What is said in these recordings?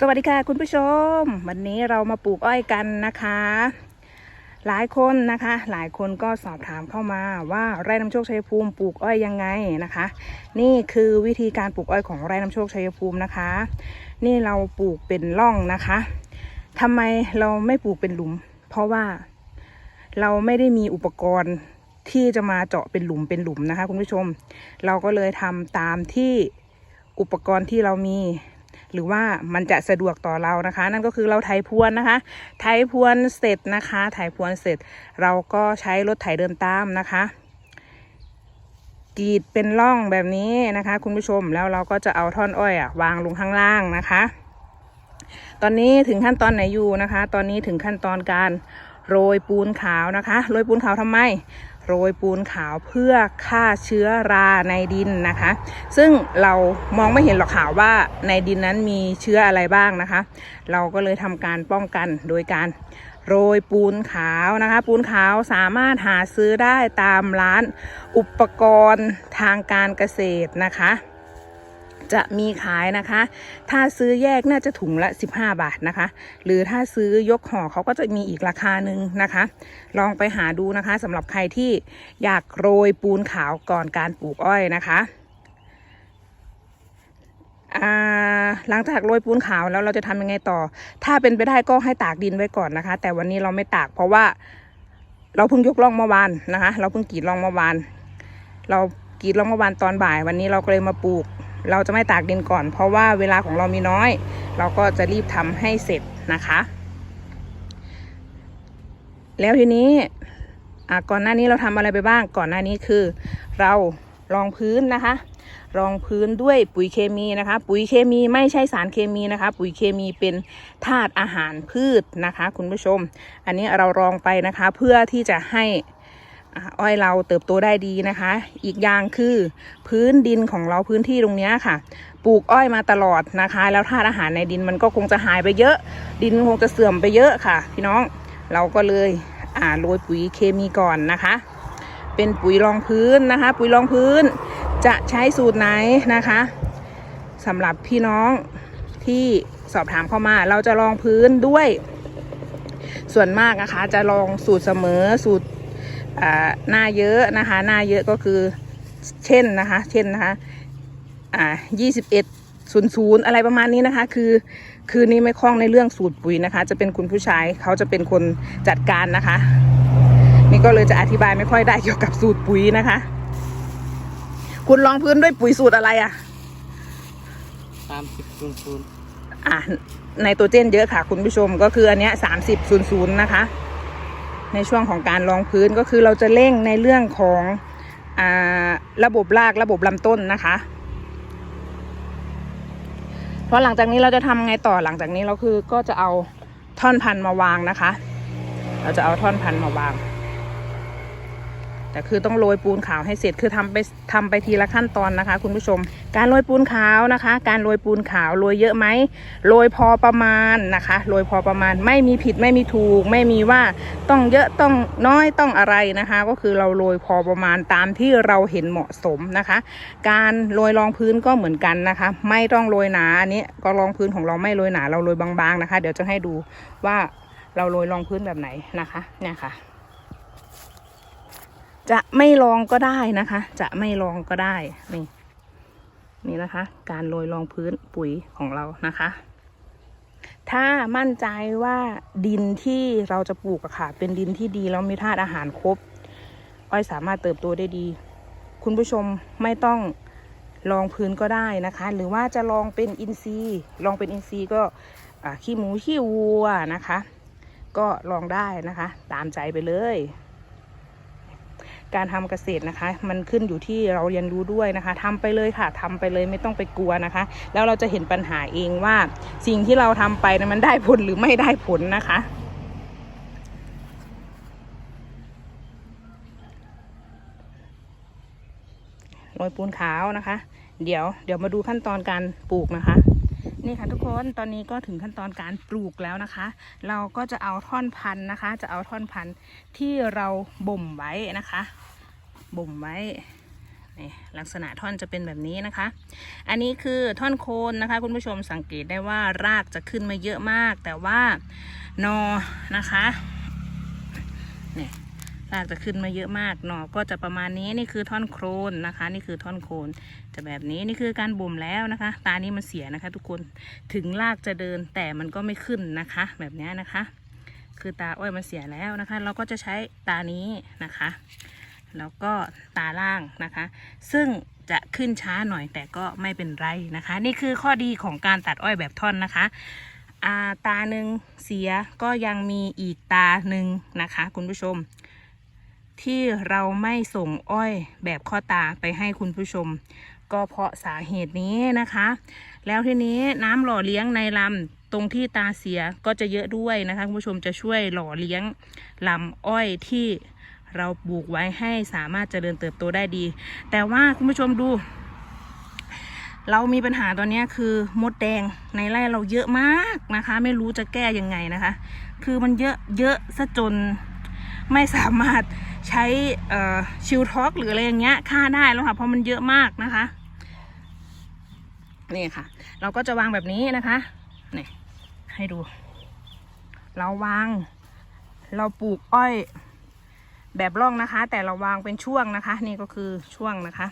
สวัสดีค่ะคุณผู้ชม วันนี้เรามาปลูกอ้อยกันนะคะ หลายคนนะคะ หลายคนก็สอบถามเข้ามาว่าไร่น้ำโชคชัยภูมิปลูกอ้อยยังไงนะคะ นี่คือวิธีการปลูกอ้อยของไร่น้ำโชคชัยภูมินะคะ นี่เราปลูกเป็นร่องนะคะทำไมเราไม่ปลูกเป็นหลุม เพราะว่าเราไม่ได้มีอุปกรณ์ที่จะมาเจาะเป็นหลุมเป็นหลุมนะคะ คุณผู้ชม เราก็เลยทำตามที่อุปกรณ์ที่เรามี หรือว่ามันจะสะดวกต่อเรานะคะ นั่นก็คือเราไถพวนนะคะ ไถพวนเสร็จนะคะไถพวนเสร็จ เราก็ใช้รถไถเดินตามนะคะกรีดเป็นร่องแบบนี้นะคะ คุณผู้ชมแล้วเราก็จะเอาท่อนอ้อยอะวางลงข้างล่างนะคะ ตอนนี้ถึงขั้นตอนไหนอยู่นะคะ ตอนนี้ถึงขั้นตอนการ โรยปูนขาวนะคะ โรยปูนขาวทำไม โรยปูนขาวเพื่อฆ่าเชื้อราในดินนะคะ ซึ่งเรามองไม่เห็นหรอกค่ะว่าในดินนั้นมีเชื้ออะไรบ้างนะคะ เราก็เลยทำการป้องกันโดยการโรยปูนขาวนะคะ ปูนขาวสามารถหาซื้อได้ตามร้านอุปกรณ์ทางการเกษตรนะคะ จะมีขายนะคะ ถ้าซื้อแยกน่าจะถุงละ 15 บาทนะคะ หรือถ้าซื้อยกห่อเขาก็จะมีอีกราคาหนึ่งนะคะ ลองไปหาดูนะคะสำหรับใครที่อยากโรยปูนขาวก่อนการปลูกอ้อยนะคะอ่าหลังจากโรยปูนขาวแล้วเราจะทำยังไงต่อ ถ้าเป็นไปได้ก็ให้ตากดินไว้ก่อนนะคะ แต่วันนี้เราไม่ตากเพราะว่า เราเพิ่งยกล่องเมื่อวานนะคะ เราเพิ่งกรีดล่องเมื่อวาน เรากรีดล่องเมื่อวานตอนบ่าย วันนี้เราก็เลยมาปลูก เราจะไม่ตากดินก่อน เพราะว่าเวลาของเรามีน้อย เราก็จะรีบทำให้เสร็จนะคะ แล้วทีนี้ก่อนหน้านี้เราทำอะไรไปบ้าง ก่อนหน้านี้คือ เรารองพื้นนะคะ รองพื้นด้วยปุ๋ยเคมีนะคะ ปุ๋ยเคมีไม่ใช่สารเคมีนะคะ ปุ๋ยเคมีเป็นธาตุอาหารพืชนะคะ คุณผู้ชม อันนี้เรารองไปนะคะเพื่อที่จะให้ อ้อยเราเติบโตได้ดีนะคะ อีกอย่างคือพื้นดินของเราพื้นที่ตรงนี้ค่ะ ปลูกอ้อยมาตลอดนะคะ แล้วธาตุอาหารในดินมันก็คงจะหายไปเยอะ ดินคงจะเสื่อมไปเยอะค่ะ พี่น้องเราก็เลยอ่าโรยปุ๋ยเคมีก่อนนะคะ เป็นปุ๋ยรองพื้นนะคะ ปุ๋ยรองพื้นจะใช้สูตรไหนนะคะสำหรับพี่น้องที่สอบถามเข้ามา เราจะรองพื้นด้วย ส่วนมากนะคะ จะลองสูตรเสมอสูตร หน้าเยอะนะคะ หน้าเยอะก็คือเช่นนะคะ เช่นนะคะอ่ายี่สิบเอ็ดศูนย์ศูนย์อะไรประมาณนี้นะคะ คือคือนี่ไม่คล่องในเรื่องสูตรปุ๋ยนะคะ จะเป็นคุณผู้ชายเขาจะเป็นคนจัดการนะคะ นี่ก็เลยจะอธิบายไม่ค่อยได้เกี่ยวกับสูตรปุ๋ยนะคะ คุณลองพื้นด้วยปุ๋ยสูตรอะไรอะตามสิบศูนย์ศูนย์อะไนโตรเจนเยอะค่ะ คุณผู้ชมก็คืออันเนี้ยสามสิบศูนย์ศูนย์นะคะ ในช่วงของการรองพื้นก็คือเราจะเร่งในเรื่องของอะระบบรากระบบลำต้นนะคะ เพราะหลังจากนี้เราจะทำไงต่อหลังจากนี้เราคือก็จะเอาท่อนพันมาวางนะคะ เราจะเอาท่อนพันมาวาง แต่คือต้องโรยปูนขาวให้เสร็จคือทำไปทำไปทีละขั้นตอนนะคะ คุณผู้ชม การโรยปูนขาวนะคะ การโรยปูนขาวโรยเยอะไหมโรยพอประมาณนะคะโรยพอประมาณไม่มีผิดไม่มีถูก ไม่มีว่าต้องเยอะต้องน้อยต้องอะไรนะคะ ก็คือเราโรยพอประมาณตามที่เราเห็นเหมาะสมนะคะ การโรยรองพื้นก็เหมือนกันนะคะ ไม่ต้องโรยหนาอันนี้ก็รองพื้นของเราไม่โรยหนาเราโรยบางๆนะคะ เดี๋ยวจะให้ดูว่าเราโรยรองพื้นแบบไหนนะคะเนี่ยค่ะ จะไม่ลองก็ได้นะคะ จะไม่ลองก็ได้นี่นี่นะคะ การโรยรองพื้นปุ๋ยของเรานะคะ ถ้ามั่นใจว่าดินที่เราจะปลูกอะค่ะ เป็นดินที่ดีแล้วมีธาตุอาหารครบ อ้อยสามารถเติบโตได้ดี คุณผู้ชมไม่ต้องลองพื้นก็ได้นะคะ หรือว่าจะลองเป็นอินทรีย์ลองเป็นอินทรีย์ก็ขี้หมูขี้วัวนะคะ ก็ลองได้นะคะ ตามใจไปเลย การทำเกษตรนะคะ มันขึ้นอยู่ที่เราเรียนรู้ด้วยนะคะทำไปเลยค่ะทำไปเลยไม่ต้องไปกลัวนะคะ แล้วเราจะเห็นปัญหาเองว่าสิ่งที่เราทำไปนะมันได้ผลหรือไม่ได้ผลนะคะโรยปูนขาวนะคะ เดี๋ยวเดี๋ยวมาดูขั้นตอนการปลูกนะคะ นี่ค่ะทุกคนตอนนี้ก็ถึงขั้นตอนการปลูกแล้วนะคะ เราก็จะเอาท่อนพันธุ์นะคะ จะเอาท่อนพันธุ์ที่เราบ่มไว้นะคะ บ่มไว้นี่ลักษณะท่อนจะเป็นแบบนี้นะคะ อันนี้คือท่อนโคนนะคะ คุณผู้ชมสังเกตได้ว่ารากจะขึ้นมาเยอะมาก แต่ว่านอนะคะ รากจะขึ้นมาเยอะมากหนอก็จะประมาณนี้นี่คือท่อนโครนนะคะ นี่คือท่อนโครนจะแบบนี้นี่คือการบ่มแล้วนะคะ ตานี้มันเสียนะคะ ทุกคนถึงรากจะเดินแต่มันก็ไม่ขึ้นนะคะ แบบนี้นะคะ คือตาอ้อยมันเสียแล้วนะคะ เราก็จะใช้ตานี้นะคะ แล้วก็ตาล่างนะคะ ซึ่งจะขึ้นช้าหน่อยแต่ก็ไม่เป็นไรนะคะ นี่คือข้อดีของการตัดอ้อยแบบท่อนนะคะาตาหนึ่งเสียก็ยังมีอีกตาหนึ่งนะคะ คุณผู้ชม ที่เราไม่ส่งอ้อยแบบข้อตาไปให้คุณผู้ชม ก็เพราะสาเหตุนี้นะคะ แล้วทีนี้น้ำหล่อเลี้ยงในลำตรงที่ตาเสียก็จะเยอะด้วยนะคะคุณผู้ชมจะช่วยหล่อเลี้ยงลำอ้อยที่เราปลูกไว้ให้สามารถเจริญเติบโตได้ดี แต่ว่าคุณผู้ชมดู เรามีปัญหาตอนนี้คือมดแดงในไร่เราเยอะมากนะคะ ไม่รู้จะแก้ยังไงนะคะ คือมันเยอะเยอะซะจนไม่สามารถ ใช้ชิลท็อกหรืออะไรอย่างเงี้ยฆ่าได้แล้วค่ะเพราะมันเยอะมากนะคะนี่ค่ะ เราก็จะวางแบบนี้นะคะนี่ให้ดู เราวาง เราปลูกอ้อยแบบร่องนะคะ แต่เราวางเป็นช่วงนะคะ นี่ก็คือช่วงนะคะ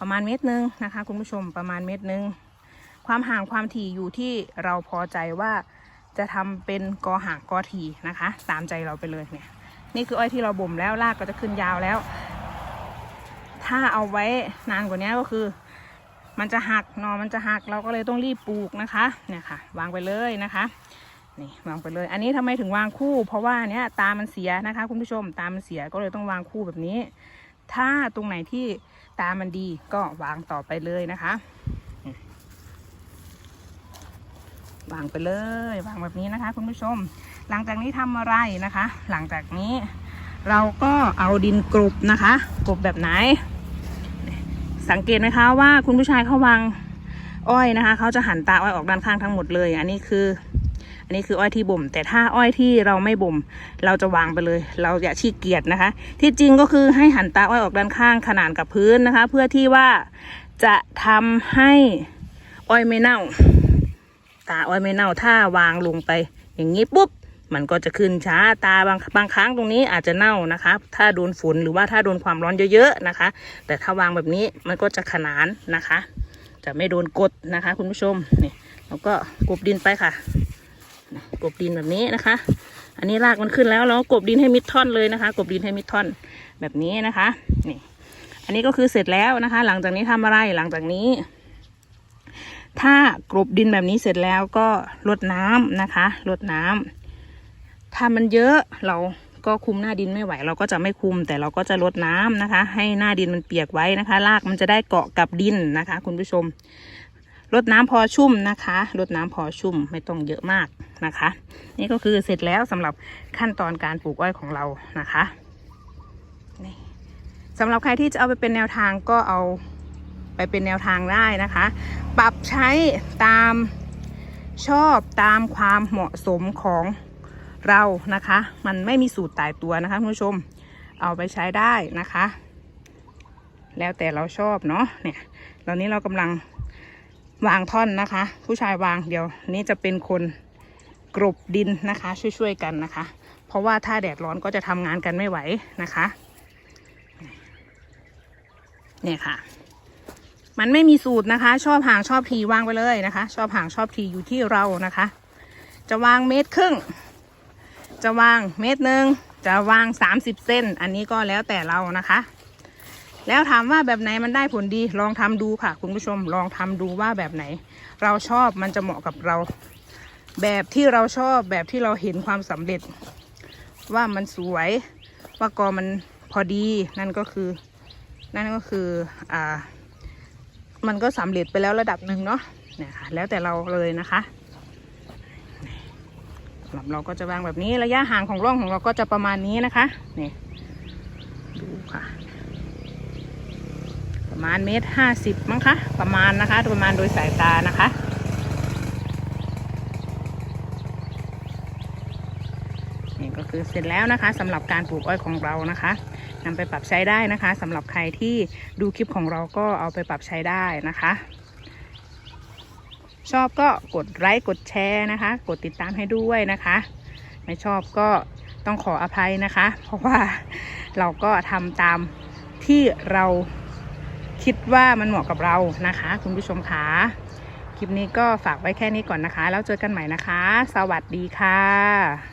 ประมาณเมตรหนึ่งนะคะ คุณผู้ชมประมาณเมตรหนึ่งความห่างความถี่อยู่ที่เราพอใจว่าจะทำเป็นกอห่างกอถี่นะคะ ตามใจเราไปเลยเนี่ย นี่คืออ้อยที่เราบ่มแล้วรากก็จะขึ้นยาวแล้ว ถ้าเอาไว้นานกว่านี้ก็คือ มันจะหักนอมันจะหักเราก็เลยต้องรีบปลูกนะคะ เนี่ยค่ะ วางไปเลยนะคะนี่วางไปเลย อันนี้ทำไมถึงวางคู่ เพราะว่าเนี้ยตามันเสียนะคะ คุณผู้ชมตามันเสียก็เลยต้องวางคู่แบบนี้ ถ้าตรงไหนที่ตามันดีก็วางต่อไปเลยนะคะ วางไปเลยวางแบบนี้นะคะ คุณผู้ชม หลังจากนี้ทำอะไรนะคะ หลังจากนี้เราก็เอาดินกลบนะคะกลบแบบไหน สังเกตไหมคะว่าคุณผู้ชายเขาวางอ้อยนะคะเขาจะหันตาอ้อยออกด้านข้างทั้งหมดเลย อันนี้คือ อันนี้คืออ้อยที่บ่ม แต่ถ้าอ้อยที่เราไม่บ่ม เราจะวางไปเลย เราอย่าขี้เกียจนะคะ ที่จริงก็คือให้หันตาอ้อยออกด้านข้างขนานกับพื้นนะคะ เพื่อที่ว่าจะทำให้อ้อยไม่เน่า ตาอ้อยไม่เน่าถ้าวางลงไป อย่างนี้ปุ๊บ มันก็จะขึ้นช้าตาบางบางครั้งตรงนี้อาจจะเน่านะคะ ถ้าโดนฝนหรือว่าถ้าโดนความร้อนเยอะๆนะคะ แต่ถ้าวางแบบนี้มันก็จะขนานนะคะ จะไม่โดนกดนะคะ คุณผู้ชมนี่เราก็กบดินไปค่ะกบดินแบบนี้นะคะ อันนี้รากมันขึ้นแล้วเรากบดินให้มิดท่อนเลยนะคะ กบดินให้มิดท่อนแบบนี้นะคะนี่อันนี้ก็คือเสร็จแล้วนะคะ หลังจากนี้ทำอะไรหลังจากนี้ ถ้ากลบดินแบบนี้เสร็จแล้วก็รดน้ำนะคะรดน้ำ ถ้ามันเยอะเราก็คุมหน้าดินไม่ไหว เราก็จะไม่คุม แต่เราก็จะรดน้ำนะคะ ให้หน้าดินมันเปียกไว้นะคะรากมันจะได้เกาะกับดินนะคะ คุณผู้ชมรดน้ำพอชุ่มนะคะรดน้ำพอชุ่มไม่ต้องเยอะมากนะคะ นี่ก็คือเสร็จแล้วสำหรับขั้นตอนการปลูกอ้อยของเรานะคะนี่สำหรับใครที่จะเอาไปเป็นแนวทางก็เอาไปเป็นแนวทางได้นะคะ ปรับใช้ตามชอบตามความเหมาะสมของ เรานะคะ มันไม่มีสูตรตายตัวนะคะคุณผู้ชมเอาไปใช้ได้นะคะ แล้วแต่เราชอบเนาะเนี่ยตอนนี้เรากำลังวางท่อนนะคะ ผู้ชายวางเดี๋ยว นี้จะเป็นคนกรบดินนะคะ ช่วยๆกันนะคะ เพราะว่าถ้าแดดร้อนก็จะทำงานกันไม่ไหวนะคะเนี่ยค่ะ มันไม่มีสูตรนะคะ ชอบห่างชอบทีวางไปเลยนะคะ ชอบห่างชอบทีอยู่ที่เรานะคะ จะวางเมตรครึ่ง จะวางเมตรหนึ่งจะวางสามสิบเส้น อันนี้ก็แล้วแต่เรานะคะ แล้วถามว่าแบบไหนมันได้ผลดีลองทำดูค่ะ คุณผู้ชมลองทำดูว่าแบบไหน เราชอบมันจะเหมาะกับเรา แบบที่เราชอบแบบที่เราเห็นความสำเร็จ ว่ามันสวย ว่ากอมันพอดีนั่นก็คือ นั่นก็คืออ่ามันก็สำเร็จไปแล้วระดับหนึ่งเนาะเนี่ยค่ะแล้วแต่เราเลยนะคะ เราก็จะวางแบบนี้ระยะห่างของร่องของเราก็จะประมาณนี้นะคะนี่ดูค่ะ ประมาณเมตรห้าสิบมั้งคะประมาณนะคะประมาณโดยสายตานะคะนี่ก็คือเสร็จแล้วนะคะสำหรับการปลูกอ้อยของเรานะคะนำไปปรับใช้ได้นะคะสำหรับใครที่ดูคลิปของเราก็เอาไปปรับใช้ได้นะคะ ชอบก็กดไลค์กดแชร์นะคะ กดติดตามให้ด้วยนะคะ ไม่ชอบก็ต้องขออภัยนะคะ เพราะว่าเราก็ทำตามที่เราคิดว่ามันเหมาะกับเรานะคะ คุณผู้ชมคะคลิปนี้ก็ฝากไว้แค่นี้ก่อนนะคะ แล้วเจอกันใหม่นะคะ สวัสดีค่ะ